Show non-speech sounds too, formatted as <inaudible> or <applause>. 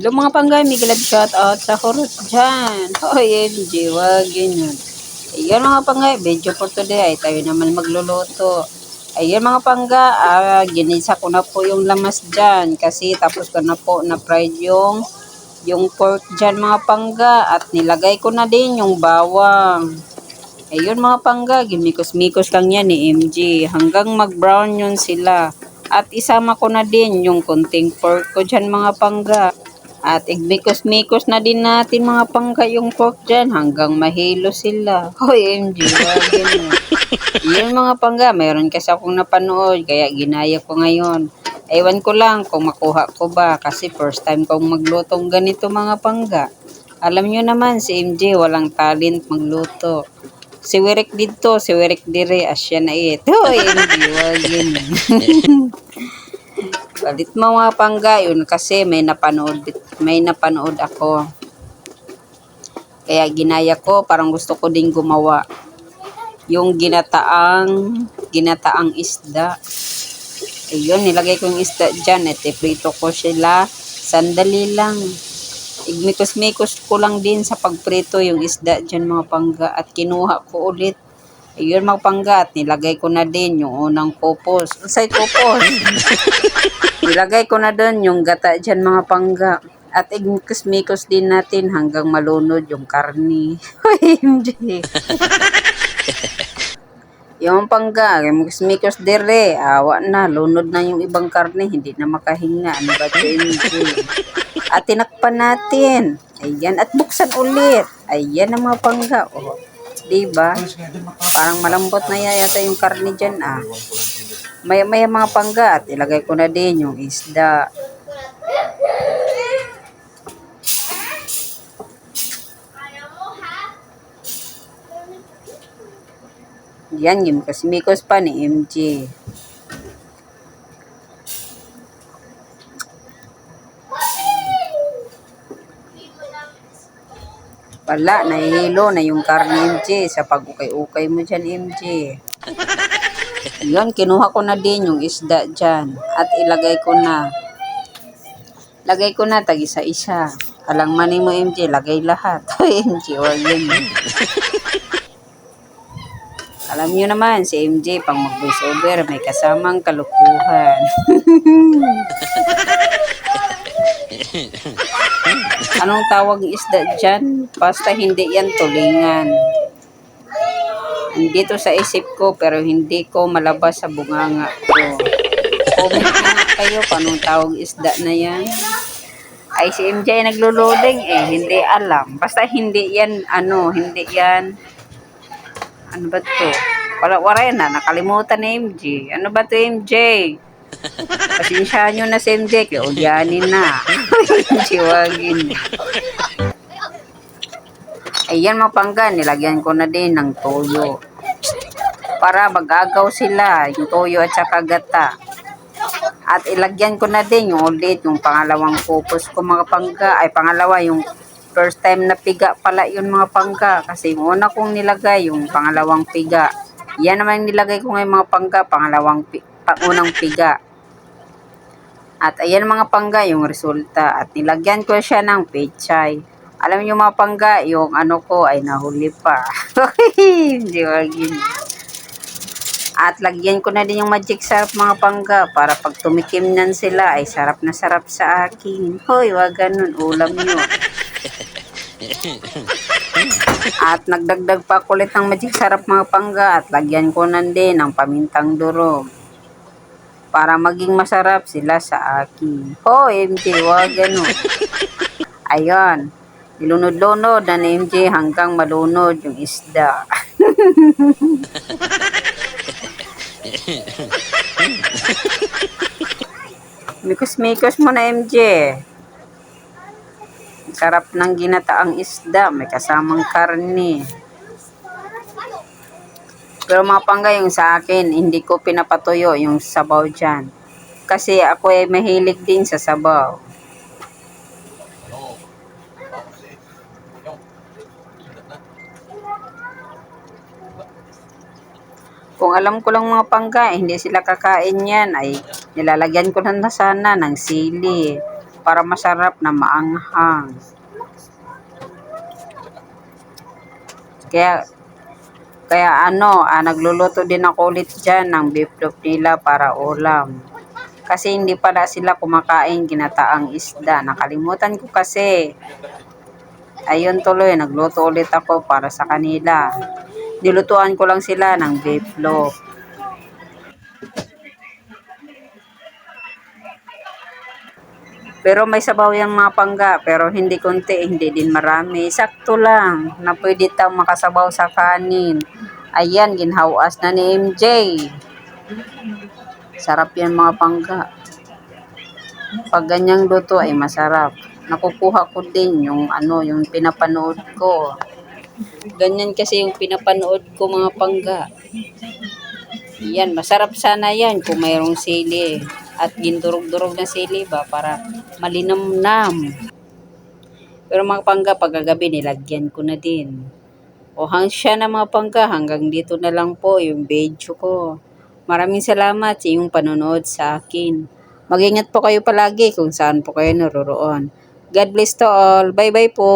Hello mga panggay, may galab shout out sa horot dyan. MJ, wag yun. Ayun mga panggay, video for today ay tayo naman magluluto. Ayun mga pangga, ah, ginisa ko na po yung lamas dyan kasi tapos ko na po na fried yung yung pork dyan mga pangga at nilagay ko na din yung bawang. Ayun mga pangga, gimikos-mikos lang yan ni MJ hanggang mag-brown yun sila. At isama ko na din yung konting pork ko dyan mga pangga. At igmikos-mikos na din natin mga pangga yung pork dyan hanggang mahilo sila. <laughs> MJ, wag yun. Mga pangga, mayroon kasi akong napanood kaya ginaya ko ngayon. Ewan ko lang kung makuha ko ba kasi first time kong maglutong ganito mga pangga. Alam nyo naman si MJ walang talent magluto. Si Wirik dito, si Wirik dire, asya na it. <laughs> Hoy MJ, wag yun. <laughs> Balit mo mga pangga yun kasi may napanood, may napanood ako. Kaya ginaya ko, parang gusto ko din gumawa. Yung ginataang, ginataang isda. Ayun, nilagay ko yung isda dyan. At iprito ko sila. Sandali lang. Igmikos-mikos ko lang din sa pagprito yung isda dyan mga pangga. At kinuha ko ulit. Ayun mga pangga. At nilagay ko na din yung unang kupos. Usay kupos. nilagay ko na doon yung gata dyan mga pangga. At igmikos-mikos din natin hanggang malunod yung karni. <laughs> Hindi. <laughs> Yung pangga, mikos dire, awa na, lunod na yung ibang karne, hindi na makahinga. Ano ba? At tinakpan natin. Ayan, at buksan ulit. Ayan ang mga pangga. Oh. Diba? Parang malambot na yata yung karne dyan ah. Maya maya mga pangga at ilagay ko na din yung isda. Yan, yung mikos pa ni MJ. Wala, nahihilo na yung karne MJ sa pag-ukay-ukay mo dyan MJ. Yan, kinuha ko na din yung isda dyan at ilagay ko na. Lagay ko na tag isa-isa. Alang mani mo MJ, lagay lahat. <laughs> MJ, wag yun. Alam niyo naman, si MJ, pang mag-voice over, may kasamang kalukuhan. <laughs> Anong tawag isda dyan? Basta hindi yan tulingan. Andito sa isip ko, pero hindi ko malabas sa bunganga ko. Comment kayo kung anong tawag isda na yan. Ay, si MJ nagluloding eh, hindi alam. Basta hindi yan, ano, hindi yan, ano ba to? Wala, wala na. Nakalimutan na MJ. Ano ba to MJ? Pasensyahan nyo na si MJ. Kaya ulyanin na. <laughs> MJ, wagin. Ayan mga pangga. Nilagyan ko na din ng toyo. Para magagaw sila. Yung toyo at saka gata. At ilagyan ko na din yung ulit. Yung pangalawang pupos ko mga pangga. Ay pangalawa yung first time na piga pala yun mga pangga kasi yung una kong nilagay yung pangalawang piga. Yan naman yung nilagay ko ngayon mga pangga pangalawang pangunang piga. At ayan mga pangga yung resulta. At nilagyan ko siya ng pechay. Alam niyo mga pangga yung ano ko ay nahuli pa. <laughs> Hindi wagin at lagyan ko na din yung magic syrup mga pangga para pag tumikim nan sila ay sarap na sarap sa akin. Hoy, wag ganun, ulam nyo. <laughs> At nagdagdag pa kulit ng magic sarap mga pangga at lagyan ko na din ng pamintang durog para maging masarap sila sa akin. Ho, MJ, wag ganun. <laughs> Ayun. Ilunod-lunod na ni MJ hanggang malunod yung isda. <laughs> Mikos-mikos mo na MJ. Sarap ng ginataang isda, may kasamang karne. Pero mga pangga yung sa akin, hindi ko pinapatuyo yung sabaw dyan. Kasi ako ay mahilig din sa sabaw. Kung alam ko lang mga pangga, hindi sila kakain yan, ay nilalagyan ko na sana ng sili. Para masarap na maanghang. Kaya, kaya ano, ah, nagluluto din ako ulit dyan ng beef loaf nila para ulam. Kasi hindi pala sila kumakain ginataang isda. Nakalimutan ko kasi. Ayun tuloy, nagluto ulit ako para sa kanila. Nilutuan ko lang sila ng beef loaf. Pero may sabaw yung mga pangga, pero hindi konti, hindi din marami. Sakto lang, na pwede tang makasabaw sa kanin. Ayan, ginhawas na ni MJ. Sarap yan mga pangga. Pag ganyang luto ay masarap. Nakukuha ko din yung ano, yung pinapanood ko. Ganyan kasi yung pinapanood ko mga pangga. Yan, masarap sana yan kung mayroong sili. At gindurog-durog na sili ba para malinamnam. Pero mga pangga, pagkagabi nilagyan ko na din. O hang siya na mga pangga, hanggang dito na lang po yung video ko. Maraming salamat sa inyong panonood sa akin. Mag-ingat po kayo palagi kung saan po kayo naroroon. God bless to all. Bye-bye po.